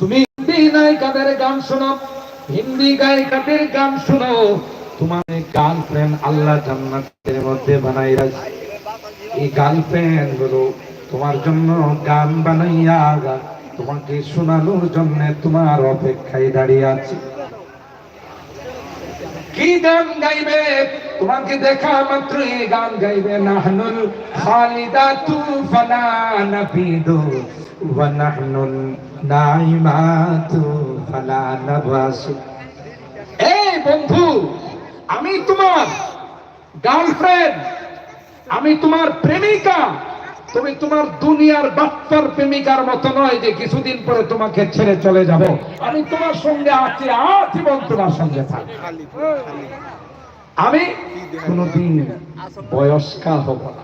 তুমি হিন্দি নায়িকাদের গান শোনো হিন্দি গায়িকাদের গান শোনো তোমার গার্লফ্রেন্ড আল্লাহ জান্নাতের মধ্যে বানাই রাখছে এই গার্লফ্রেন্ডগুলো তোমার জন্য গান বানাইয়া তোমাকে শোনানোর জন্য তোমার অপেক্ষায় দাঁড়িয়ে আছে। কি গান গাইবে? তোমাকে দেখা মাত্রই গান গাইবে নাহনুল খালিদাতু ফালা বন্ধু, আমি তোমার গার্লফ্রেন্ড, আমি তোমার প্রেমিকা। তুমি তোমার দুনিয়ার বাপ্পার প্রেমিকার মতো নয় যে কিছুদিন পরে তোমাকে ছেড়ে চলে যাব। আমি তোমার সঙ্গে আছি, আজীবন তোমার সঙ্গে থাকব। আমি কোনদিন বয়স্কা হব না।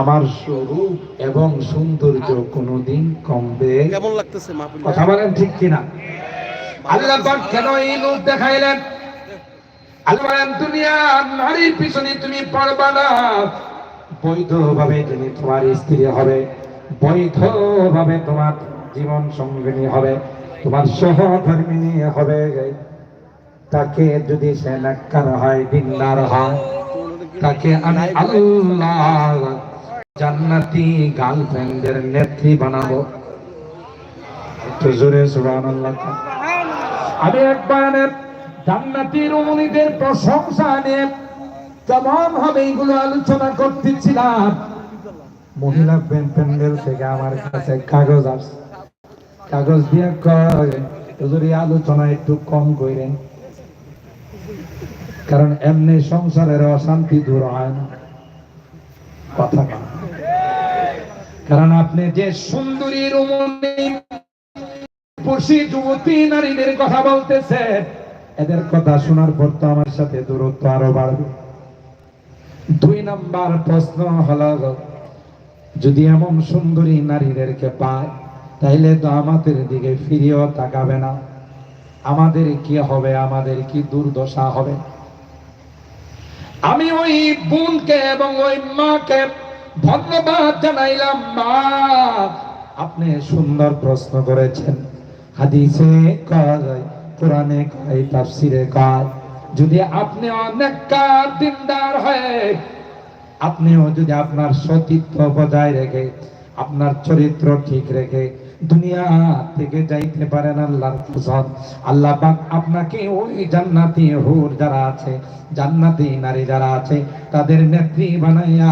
আমার স্বরূপ এবং সৌন্দর্য কোনদিন কমবে। কেমন লাগতেছে কথা বলেন ঠিক কিনা? আল্লাহ কেন এই লোক দেখাইলেন? আল্লাহ বলেন দুনিয়া নারীর পিছনে তুমি পারবা না। বৈধ ভাবে যিনি তোমার স্ত্রী হবে। বৈধ ভাবে তোমার জীবন সঙ্গিনী হবে। তোমার সহধর্মিনী হবে। তাকে যদি সে নাক্কার হয়, দিনদার হয়, তাকে আমি আল্লাহ জান্নাতি গার্লফ্রেন্ডের নেত্রী বানাবো। একটু জোরে, সুবহানাল্লাহ। আমি একবার জান্নাতি রমণীদের প্রশংসা নিয়ে কেমন হবে এইগুলো আলোচনা করতেছিলাম। মহিলা প্যান- প্যান্ডেল থেকে আমার কাছে কাগজ আসছে। কাগজ দিয়ে কয় আলোচনা একটু কম করেন। কারণ এমনি সংসারের অশান্তি দূর হয় না। কথা কারণ আপনি যে সুন্দরী, রমণী যুবতী, নারীদের কথা বলতেছে, এদের কথা শোনার পর তো আমার সাথে দূরত্ব আরও বাড়বে। দুই নাম্বার প্রশ্ন হলো, যদি এমন সুন্দরী নারীদেরকে পায়, তাইলে তো আমাদের দিকে ফিরিয়েও তাকাবে না। আমাদের কি হবে? আমাদের কি দুর্দশা হবে? আমি ওই বোনকে এবং ওই মাকে ধন্যবাদ জানাইলাম, মা। আপনি সুন্দর প্রশ্ন করেছেন। হাদিসে কয়, কোরআনে কয়, তাফসিরে কয়, যদি আপনি অনেক কার দিনদার হয়ে, আপনিও যদি আপনার সতীত্ব বজায় রেখে, আপনার চরিত্র ঠিক রেখে দুনিয়া থেকে যাইতে পারেন আল্লাহর কসম আল্লাহ পাক আপনাকে ওই জান্নাতি হুর যারা আছে, জান্নাতি নারী যারা আছে, তাদের নেত্রী বানাইয়া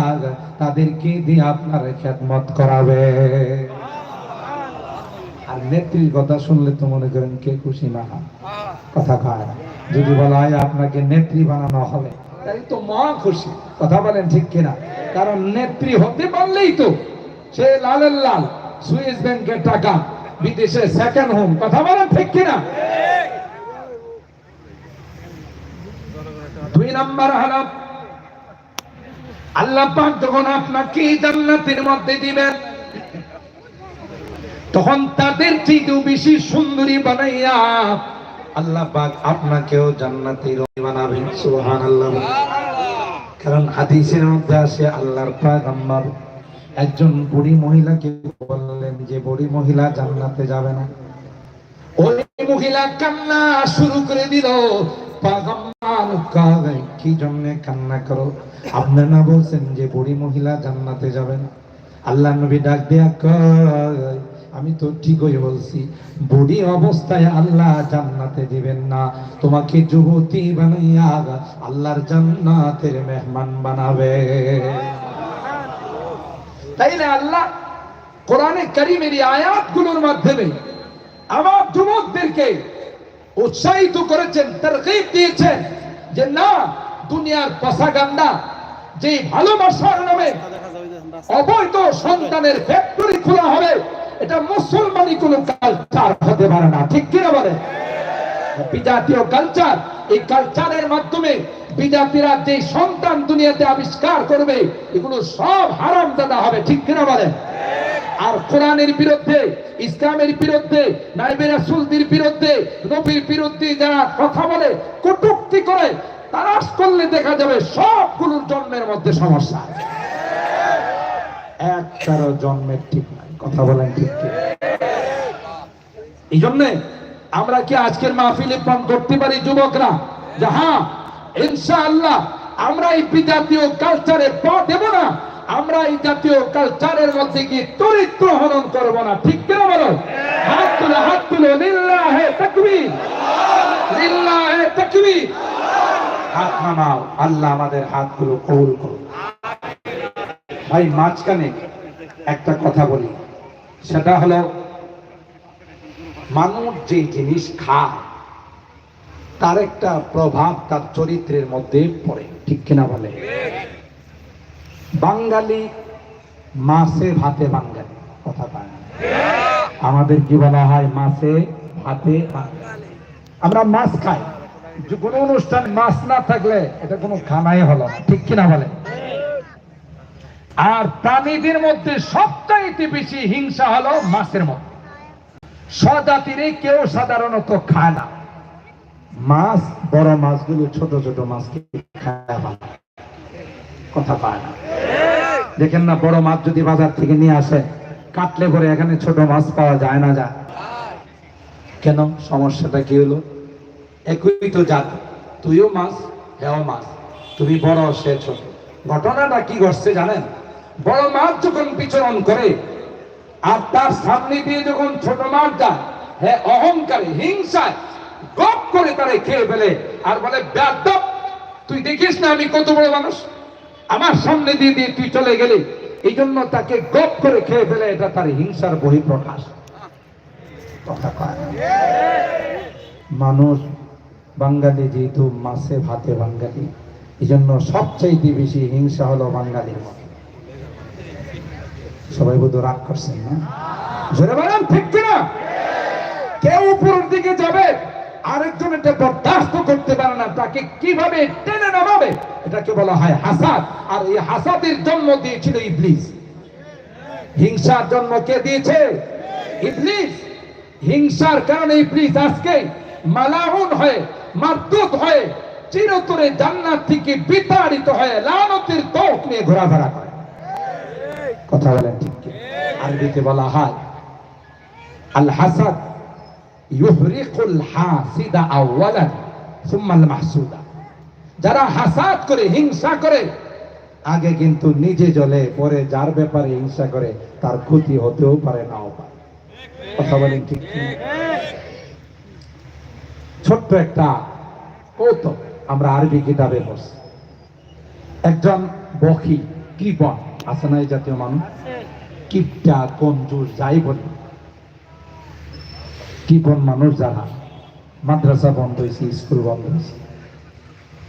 তাদেরকে দিয়ে আপনার খেদমত করাবে। আর নেত্রীর কথা শুনলে তো মনে করেন কে খুশি না কথা কয় যদি বলা হয় আপনাকে নেত্রী বানানো হবে তাই তো মা খুশি। কথা বলেন ঠিক কিনা? কারণ নেত্রী হতে পারলেই তো সে লালের লাল। সুইস ব্যাংকের টাকা বিদেশে সেকেন্ড হোম কথা বলেন ঠিক কিনা? দুই নাম্বার হলো আল্লাহ পাক যখন আপনাকে জান্নাতের মধ্যে দিবেন, তখন তাদের চেয়েও বেশি সুন্দরী বানাইয়া আল্লাহ পাক আপনাকেও জান্নাতের বানাবেন। সুবহানাল্লাহ। কারণ হাদিসের মধ্যে আসে, আল্লাহর পয়গম্বর একজন বুড়ি মহিলাকে বললেন যে বুড়ি মহিলা জান্নাতে যাবে না। ওই মহিলা কান্না শুরু করে দিল। কি কান্না করো? আপনি না বলছেন যে বুড়ি মহিলা জান্নাতে আল্লাহ নবী ডাক দিয়া আমি তো ঠিকই বলছি, বুড়ি অবস্থায় আল্লাহ জান্নাতে দিবেন না। তোমাকে যুবতী বানাইয়া আল্লাহর জান্নাতের মেহমান বানাবে। তাইলে আল্লাহ কোরআনে কারিমের এই আয়াতগুলোর মাধ্যমে আমার যুবকদেরকে উৎসাহিত করেছেন, তরকিব দিয়েছেন যে না, দুনিয়ার পশাগান্ডা যে ভালোবাসার নামে অবৈধ সন্তানের ফ্যাক্টরি খোলা হবে, এটা মুসলমানি কোনো কালচার হতে পারে না। ঠিক কিনা বলে বিজাতীয় কালচার এই কালচারের মাধ্যমে বিজাতিরা যে সন্তান দুনিয়াতে আবিষ্কার করবে, এগুলো সব হারাম দাদা হবে, ঠিক কিনা বলে আর কোরআনের বিরুদ্ধে, ইসলামের বিরুদ্ধে, নাইবে রাসূলদের বিরুদ্ধে, নবীর বিরুদ্ধে যারা কথা বলে, কটূক্তি করে তারাস করলে দেখা যাবে সবগুলোর জন্মের মধ্যে সমস্যা আছে। একটারও জন্মের ঠিক নাই, কথা বলেন ঠিক এই জন্যে আমরা কি আজকের মাহফিলে পান করতে পারি যুবকরা? যে হ্যাঁ ইনশাআল্লাহ, আমরা এই বিজাতীয় কালচারে পা দেব না, আমরা এই জাতীয় কালচারের মধ্যে গিয়ে চরিত্র হনন করব না। ঠিক কিনা বলো? হাত তুলে হাত তুলে। লিল্লাহে তাকবীর। লিল্লাহে তাকবীর। হাত নামাও, আল্লাহ আমাদের হাতগুলো কবুল করুন ভাই, মাঝখানে একটা কথা বলি। সেটা হলো মানুষ যে জিনিস খায়, তার একটা প্রভাব তার চরিত্রের মধ্যে পড়ে। ঠিক কিনা বলে? বাঙালি মাছে ভাতে বাঙালি, কথা পায় আমাদের কি বলা হয় মাছে ভাতে আমরা মাছ খাই। কোনো অনুষ্ঠান মাছ না থাকলে এটা কোনো খানাই হলো। ঠিক কিনা বলে? আর প্রাণীদের মধ্যে সবচাইতে বেশি হিংসা হলো মাছের মধ্যে। স্বজাতিরে কেউ সাধারণত খায় না। মাছ, বড় মাছগুলো, ছোট ছোট মাছকে খায়। কথা পায় না। দেখেন না, বড় মাছ যদি বাজার থেকে নিয়ে আসে, কাটলে পরে এখানে ছোট মাছ পাওয়া যায় না যা। কেন? সমস্যাটা কি হলো? একই তো জাত, তুইও মাছ, হেও মাছ, তুমি বড় সে ছোট। ঘটনাটা কি ঘটছে জানেন? বড় মাছ যখন বিচরণ করে আর তার সামনে দিয়ে যখন ছোট যায় হ্যাঁ অহংকারে, হিংসায় গপ করে তারে খেয়ে ফেলে আর বলে ব্যাদব তুই দেখিস না আমি কত বড় মানুষ? আমার সামনে দিয়ে দিয়ে তুই চলে গেলি। এই জন্য তাকে গপ করে খেয়ে ফেলে, এটা তার হিংসার বহিঃপ্রকাশ। মানুষ বাঙালি যেহেতু মাছে, ভাতে বাঙালি এই জন্য সবচাইতে বেশি হিংসা হলো বাঙালির মধ্যে সবাই বোধ রাগ করছেন, না? জোরে বলেন, ঠিক কিনা? কেউ উপরের দিকে যাবে, আরেকজন এটা বরদাস্ত করতে পারে না, তাকে কীভাবে টেনে নামাবে? এটাকে বলা হয় হাসাদ। আর এই হাসাদের জন্ম দিয়েছিল ইবলিস। হিংসার জন্ম কে দিয়েছে? ইবলিস। হিংসার কারণে ইবলিস আজকে মালাউন হয়ে মারদুত হয়ে, চিরতরে জান্নাত থেকে বিতাড়িত হয়ে, লানতের তোক নিয়ে ঘোরাফেরা করে। কথা বলেন? আরবিতে বলা হয়। আল হাসাদ ইউহরিকুল হাসিদা আওয়ালান সুম্মাল মাহসুদা। যারা হাসাদ করে, হিংসা করে, আগে কিন্তু নিজে জ্বলে, পরে যার ব্যাপারে হিংসা করে, তার ক্ষতি হতেও পারে নাও পারে। কথা বলেন ঠিক? ছোট্ট একটা কৌতুক আমরা আরবি কিতাবে পড়ছি। একজন বখি কৃপণ আছে না এই জাতীয় মানুষ? কিপটা কঞ্জুর যাই বলি। কৃপণ মানুষ যারা মাদ্রাসা বন্ধ হয়েছে স্কুল বন্ধ হয়েছে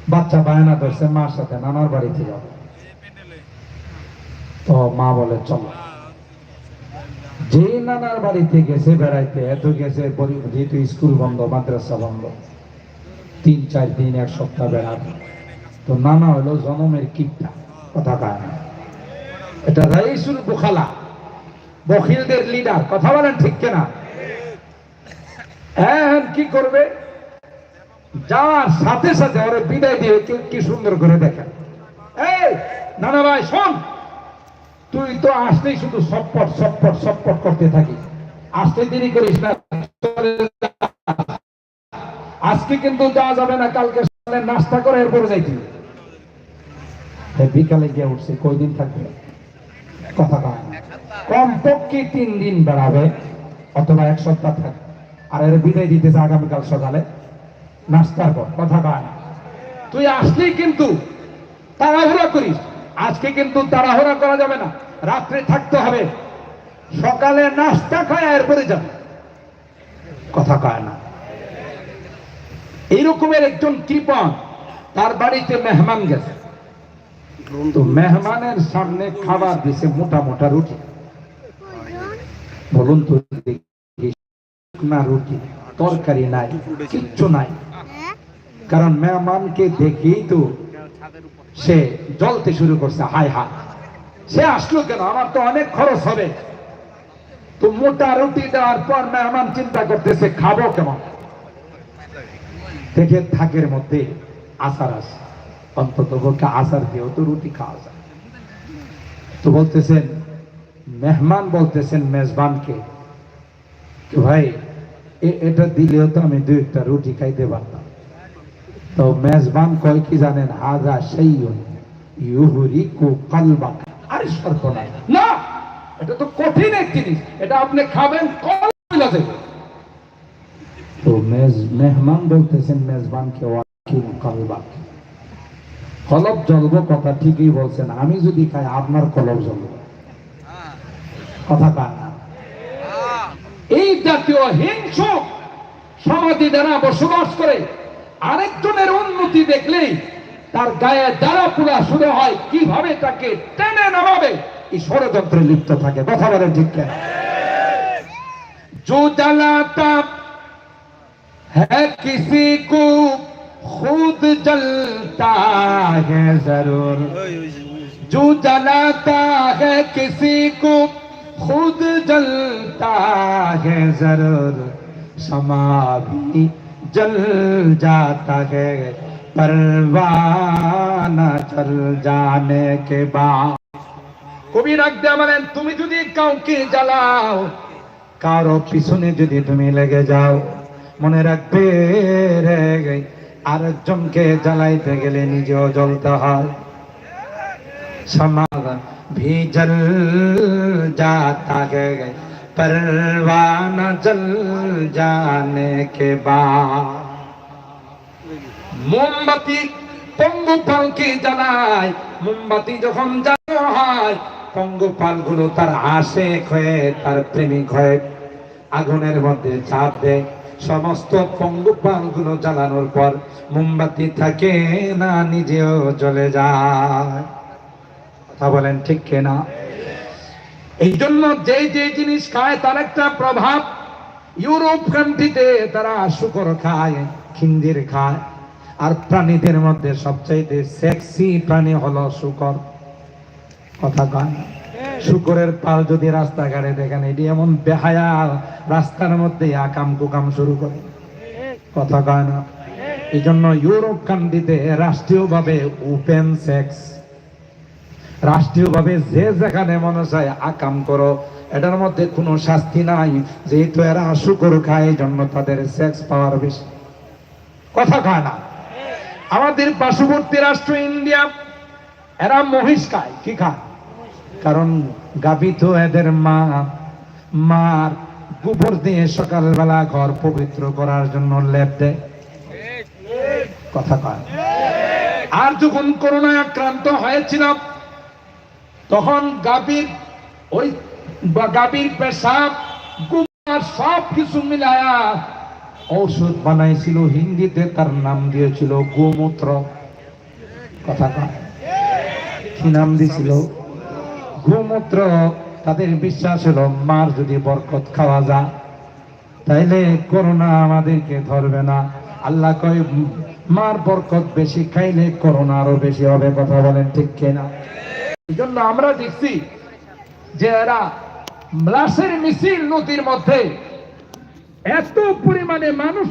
বাচ্চা বায়না ধরছে মার সাথে নানার বাড়িতে যাবে। তো মা বলে, চলো। যে নানার বাড়িতে গেছে বেড়াইতে, এত গেছে যেহেতু স্কুল বন্ধ, মাদ্রাসা বন্ধ, তিন, চার দিন, এক সপ্তাহ বেড়াবে। তো নানা হলো জনমের কিপটা, কথা কায় না। এটা রাইসুল বুখালা। বখিলদের লিডার কথা বলেন ঠিক কিনা? হ্যাঁ কি করবে? যাওয়ার সাথে সাথে ওরে বিদায় দিয়ে কি- সুন্দর করে দেখেন। এই, নানা ভাই, শোন। তুই তো আসলেই শুধু সপট সপট সপট করতে থাকিস আসতে দেরি করিস না। আজকে কিন্তু যাওয়া যাবে না, কালকে নাস্তা করে এরপরে যাইতে। বিকালে গিয়ে উঠছে, কয়দিন থাকবে? কথা কয়। কমপক্ষে তিন দিন বেড়াবে, অথবা এক সপ্তাহ থাকবে আর এর বিদায় দিতেছে আগামীকাল সকালে। নাস্তার পর, কথা কয় তুই আসলেই কিন্তু তাড়াহুড়া করিস। আজকে কিন্তু তাড়াহুড়া করা যাবে না। রাত্রে থাকতে হবে। সকালে নাস্তা খায়, এরপরে যাবে। কথা কয় না। এইরকমের একজন কৃপণ, তার বাড়িতে মেহমান গেছে। মেহমানের সামনে খাবার দিছে মোটা মোটা রুটি। বলুন তো না রুটি, তরকারি নাই, কিচ্ছু নাই। কারণ মেহমানকে দেখেই তো সে জ্বলতে শুরু করছে, হায় হায়। সে আসলো কেন? আমার তো অনেক খরচ হবে। তো মোটা রুটি দেওয়ার পর মেহমান চিন্তা করতেছে, খাব কেমন? দেখে থাকের মধ্যে আসার আছে। অন্তত পক্ষে আসার দিয়েও তো রুটি খাওয়া যায়। তো বলতেছেন মেহমান বলতেছেন মেজবানকে ভাই এটা দিলেও তো আমি দু একটা রুটি খাইতে পারতাম। তো মেজবান কয় কি জানেন হাজা সেই ইউহুরি কু কালবা আরে না, এটা তো কঠিন এক জিনিস। এটা আপনি খাবেন, কলা তো মেজ, মেহমান বলতেছেন মেজবানকে কালবা কলব জ্বলবো, কথা ঠিকই বলছেন। আমি যদি খাই, আপনার কলব জ্বলবো। কথা কার না এই জাতীয় হিংসুক সমাধি দ্বারা বসবাস করে আরেকজনের উন্নতি দেখলেই তার গায়ে দ্বারা পুরা শুরু হয় কিভাবে তাকে টেনে নামাবে এই ষড়যন্ত্রে লিপ্ত থাকে কথা বলেন ঠিক কেন जो जलाता है किसी को खुद जलता है जरूर ওই ওই যে, ওই যে। जो जलाता है किसी को खुद जलता है जरूर समा भी जल जाता है परवाना चल जाने के बाद কবি ডাক দেয়া বলেন তুমি যদি কাউকে জ্বালাও কারো পিছনে যদি তুমি লেগে যাও মনে রাখবে রে আরেকজনকে জ্বালাইতে গেলে নিজেও জ্বলতে হয় समागम भी जल जाता है परवाना जल जाने के बाद মোমবাতি পঙ্গপালকে জ্বালায় মোমবাতি যখন জ্বালানো হয় পঙ্গপাল গুলো তার আশেক হয়ে তার প্রেমিক হয়ে আগুনের মধ্যে চাপ দেয় সমস্ত পঙ্গপাল গুলো জ্বালানোর পর মোমবাতি থাকে না নিজেও জ্বলে যায় কথা বলেন, ঠিক কিনা? এই জন্য যে যে জিনিস খায়, তার একটা প্রভাব ইউরোপ কান্ট্রিতে তারা শুকর খায়, খিন্দির খায়, আর প্রাণীদের মধ্যে সবচাইতে সেক্সি প্রাণী হলো শুকর। কথা কয় শুকরের পাল যদি রাস্তাঘাটে দেখেন, এটি এমন বেহায়া রাস্তার মধ্যে আকাম কুকাম শুরু করে। কথা কয় না? এই জন্য ইউরোপ কান্ট্রিতে রাষ্ট্রীয়ভাবে ওপেন সেক্স রাষ্ট্রীয়ভাবে যে যেখানে মনে চায় আকাম করো। এটার মধ্যে কোনো শাস্তি নাই। যেহেতু এরা শুকর খায়, এই জন্য তাদের সেক্স পাওয়ার বেশি। কথা খায় না? আমাদের পার্শ্ববর্তী রাষ্ট্র ইন্ডিয়া, এরা মহিষ খায়। কি খায়? কারণ গাভী তো এদের মা। মার গোবর দিয়ে সকালবেলা ঘর পবিত্র করার জন্য লেপ দেয়। কথা কয় আর যখন করোনায় আক্রান্ত হয়েছিলাম তখন গাভীর, ওই গাভীর পেশাব গোবর সব কিছু মিলায়া ঔষধ বানাইছিল, হিন্দিতে তার নাম দিয়েছিল গোমূত্র। কথা কি নাম দিছিল? গোমূত্র। তাদের বিশ্বাস হলো, মার যদি বরকত খাওয়া যায়, তাইলে করোনা আমাদেরকে ধরবে না। আল্লাহ কয়, মার বরকত বেশি খাইলে করোনা আরও বেশি হবে, কথা বলেন ঠিক কিনা? জন্য আমরা দেখছি যে এরা মিছিল নদীর মধ্যে এত পরিমাণে মানুষ